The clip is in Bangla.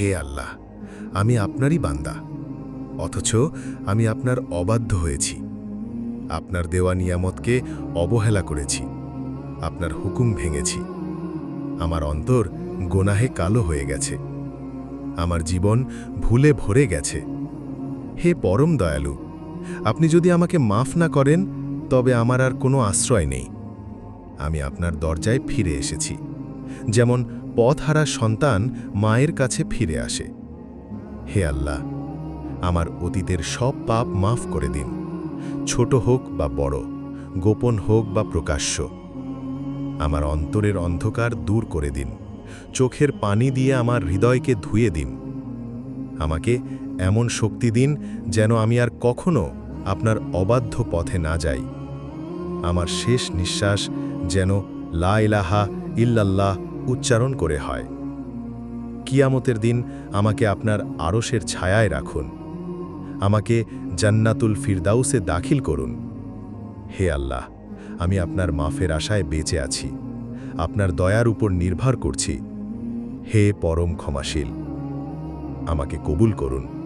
হে আল্লাহ, আমি আপনারই বান্দা। অথচ আমি আপনার অবাধ্য হয়েছি। আপনার দেওয়া নিয়ামতকে অবহেলা করেছি। আপনার হুকুম ভেঙেছি। আমার অন্তর গোনাহে কালো হয়ে গেছে। আমার জীবন ভুলে ভরে গেছে। হে পরম দয়ালু, আপনি যদি আমাকে মাফ না করেন, তবে আমার আর কোনো আশ্রয় নেই। আমি আপনার দরজায় ফিরে এসেছি। যেমন পথহারা সন্তান মায়ের কাছে ফিরে আসে। হে আল্লাহ, আমার অতীতের সব পাপ মাফ করে দিন। ছোট হোক বা বড়, গোপন হোক বা প্রকাশ্য, আমার অন্তরের অন্ধকার দূর করে দিন। চোখের পানি দিয়ে আমার হৃদয়কে ধুয়ে দিন। আমাকে এমন শক্তি দিন যেন আমি আর কখনো আপনার অবাধ্য পথে না যাই। আমার শেষ নিঃশ্বাস যেন লা ইলাহা ইল্লাল্লাহ উচ্চারণ করে হয়। কিয়ামতের দিন আমাকে আপনার আরশের ছায়ায় রাখুন। আমাকে জান্নাতুল ফিরদাউসে দাখিল করুন। হে আল্লাহ, আমি আপনার মাফের আশায় বেঁচে আছি। আপনার দয়ার উপর নির্ভর করছি। হে পরম ক্ষমাশীল, আমাকে কবুল করুন।